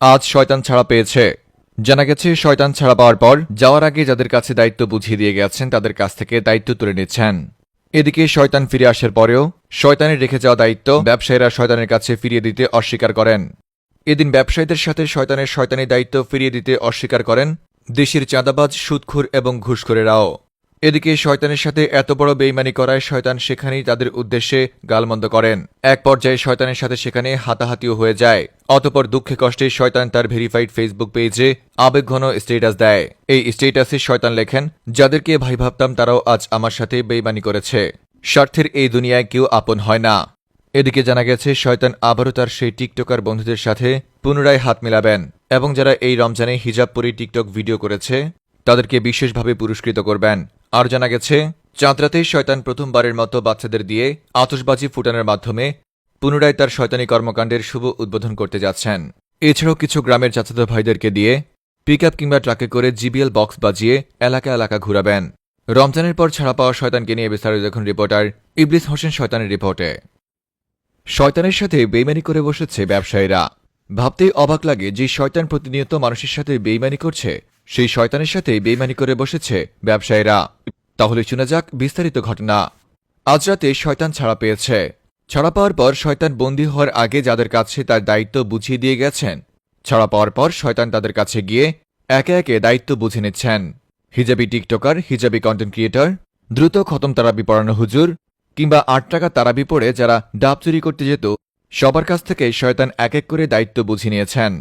আজ শয়তান ছাড়া পেয়েছে। জানা গেছে, শয়তান ছাড়া পাওয়ার পর যাওয়ার আগে যাদের কাছে দায়িত্ব বুঝিয়ে দিয়ে গেছেন, তাদের কাছ থেকে দায়িত্ব তুলে নিচ্ছেন। এদিকে শয়তান ফিরে আসার পরেও শয়তানের রেখে যাওয়া দায়িত্ব ব্যবসায়ীরা শয়তানের কাছে ফিরিয়ে দিতে অস্বীকার করেন। এদিন ব্যবসায়ীদের সাথে শয়তানের শয়তানি দায়িত্ব ফিরিয়ে দিতে অস্বীকার করেন দেশের চাঁদাবাজ, সুদখোর এবং ঘুষখোরেরাও। এদিকে শয়তানের সাথে এত বড় বেইমানি করায় শয়তান সেখানেই তাদের উদ্দেশ্যে গালমন্দ করেন। এক পর্যায়ে শয়তানের সাথে সেখানে হাতাহাতিও হয়ে যায়। অতপর দুঃখে কষ্টে শয়তান তার ভেরিফাইড ফেসবুক পেজে আবেগঘন স্টেটাস দেয়। এই স্টেটাসে শয়তান লেখেন, যাদেরকে ভাই ভাবতাম তারাও আজ আমার সাথে বেইমানি করেছে। স্বার্থের এই দুনিয়ায় কেউ আপন হয় না। এদিকে জানা গেছে, শয়তান আবারও তার সেই টিকটকার বন্ধুদের সাথে পুনরায় হাত মেলাবেন এবং যারা এই রমজানে হিজাব পরে টিকটক ভিডিও করেছে, তাদেরকে বিশেষভাবে পুরস্কৃত করবেন। আর জানা গেছে, চাঁদরাতেই শয়তান প্রথমবারের মতো বাচ্চাদের দিয়ে আতশবাজি ফুটানোর মাধ্যমে পুনরায় তার শয়তানি কর্মকাণ্ডের শুভ উদ্বোধন করতে যাচ্ছেন। এছাড়াও কিছু গ্রামের চাচাতো ভাইদেরকে দিয়ে পিক আপ কিংবা ট্রাকে করে জিবিএল বক্স বাজিয়ে এলাকা এলাকা ঘুরাবেন। রমজানের পর ছাড়া পাওয়া শয়তানকে নিয়ে বিস্তারিত দেখুন রিপোর্টার ইবলিস হোসেন শয়তানের রিপোর্টে। শয়তানের সাথে বেইমানি করে বসেছে ব্যবসায়ীরা। ভাবতেই অবাক লাগে যে শয়তান প্রতিনিয়ত মানুষের সাথে বেইমানি করছে, সেই শয়তানের সাথে বেইমানি করে বসেছে ব্যবসায়ীরা। তাহলে শোনা যাক বিস্তারিত ঘটনা। আজ রাতে শয়তান ছাড়া পেয়েছে। ছাড়া পাওয়ার পর শয়তান বন্দী হওয়ার আগে যাদের কাছে তার দায়িত্ব বুঝিয়ে দিয়ে গেছেন, ছাড়া পাওয়ার পর শয়তান তাদের কাছে গিয়ে একে একে দায়িত্ব বুঝে নিচ্ছেন। হিজাবি টিকটকার, হিজাবি কন্টেন্ট ক্রিয়েটর দ্রুত খতম তারাবি পড়ানো হুজুর, কিংবা আট টাকা তারাবি পড়ে যারা ডাব চুরি করতে যেত, সবার কাছ থেকে শয়তান এক এক করে দায়িত্ব বুঝে নিয়েছেন।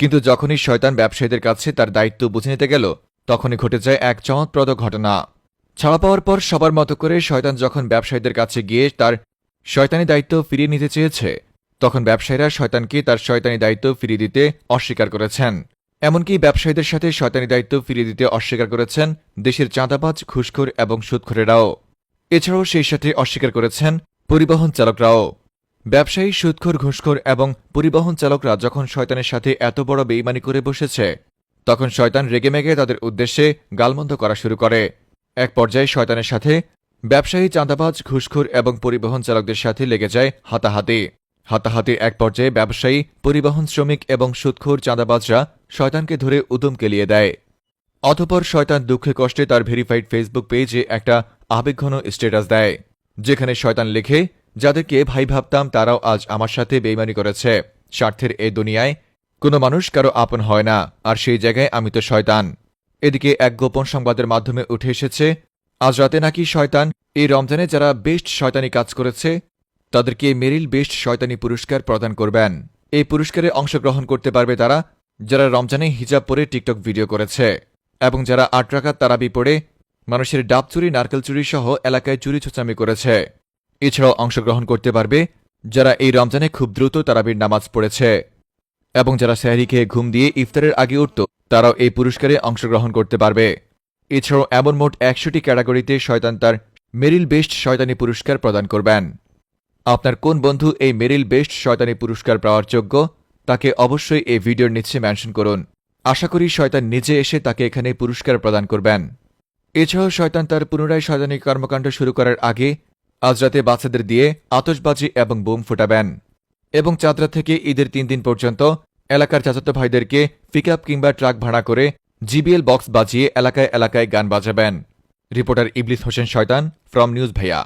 কিন্তু যখনই শয়তান ব্যবসায়ীদের কাছে তার দায়িত্ব বুঝে নিতে গেল, তখনই ঘটে যায় এক চমৎপ্রদ ঘটনা। ছাড়া পাওয়ার পর সবার মতো করে শয়তান যখন ব্যবসায়ীদের কাছে গিয়ে তার শয়তানি দায়িত্ব ফিরিয়ে নিতে চেয়েছে, তখন ব্যবসায়ীরা শয়তানকে তার শয়তানি দায়িত্ব ফিরিয়ে দিতে অস্বীকার করেছেন। এমনকি ব্যবসায়ীদের সাথে শয়তানি দায়িত্ব ফিরিয়ে দিতে অস্বীকার করেছেন দেশের চাঁদাবাজ, ঘুষখোর এবং সুদখোরেরাও। এছাড়াও সেই সাথে অস্বীকার করেছেন পরিবহন চালকরাও। ব্যবসায়ী, সুদখোর, ঘুষখোর এবং পরিবহন চালকরা যখন শয়তানের সাথে এত বড় বেইমানি করে বসেছে, তখন শয়তান রেগেমেগে তাদের উদ্দেশ্যে গালমন্দ করা শুরু করে। এক পর্যায়ে শয়তানের সাথে ব্যবসায়ী চাঁদাবাজ, ঘুষখোর এবং পরিবহন চালকদের সাথে লেগে যায় হাতাহাতি। হাতাহাতির এক পর্যায়ে ব্যবসায়ী, পরিবহন শ্রমিক এবং সুদখোর চাঁদাবাজরা শয়তানকে ধরে উদম কেলিয়ে দেয়। অতপর শয়তান দুঃখে কষ্টে তার ভেরিফাইড ফেসবুক পেজে একটা আবেগঘন স্ট্যাটাস দেয়, যেখানে শয়তান লেখে, যাদেরকে ভাই ভাবতাম তারাও আজ আমার সাথে বেইমানি করেছে। স্বার্থের এ দুনিয়ায় কোনো মানুষ কারও আপন হয় না, আর সেই জায়গায় আমি তো শয়তান। এদিকে এক গোপন সংবাদের মাধ্যমে উঠে এসেছে, আজ রাতে নাকি শয়তান এই রমজানে যারা বেস্ট শয়তানি কাজ করেছে, তাদেরকে মেরিল বেস্ট শয়তানি পুরস্কার প্রদান করবেন। এই পুরস্কারে অংশগ্রহণ করতে পারবে তারা যারা রমজানে হিজাব পরে টিকটক ভিডিও করেছে এবং যারা আট রাকাত তারাবি পড়ে, মানুষের ডাব চুরি, নারকেল চুরি সহ এলাকায় চুরি ছোচামি করেছে। এছাড়াও অংশগ্রহণ করতে পারবে যারা এই রমজানে খুব দ্রুত তারাবির নামাজ পড়েছে এবং যারা স্যারি খেয়ে ঘুম দিয়ে ইফতারের আগে উঠত তারাও এই পুরস্কারে অংশগ্রহণ করতে পারবে। এছাড়াও এমন মোট একশোটি ক্যাটাগরিতে শয়তান তার মেরিল বেস্ট শয়তানি পুরস্কার প্রদান করবেন। আপনার কোন বন্ধু এই মেরিল বেস্ট শয়তানি পুরস্কার পাওয়ার যোগ্য, তাকে অবশ্যই এই ভিডিওর নিচে মেনশন করুন। আশা করি শয়তান নিজে এসে তাকে এখানে পুরস্কার প্রদান করবেন। এছাড়াও শয়তান তার পুনরায় শয়তানি কর্মকাণ্ড শুরু করার আগে আজ রাতে বাচ্চাদের দিয়ে আতশবাজি এবং বোম ফুটাবেন। এবং চাঁদরা থেকে ঈদের তিন দিন পর্যন্ত এলাকার চাচাতো ভাইদেরকে পিক আপ কিংবা ট্রাক ভাড়া করে জিবিএল বক্স বাজিয়ে এলাকায় এলাকায় গান বাজাবেন। রিপোর্টার ইবলিস হোসেন শয়তান ফ্রম নিউজ ভাইয়া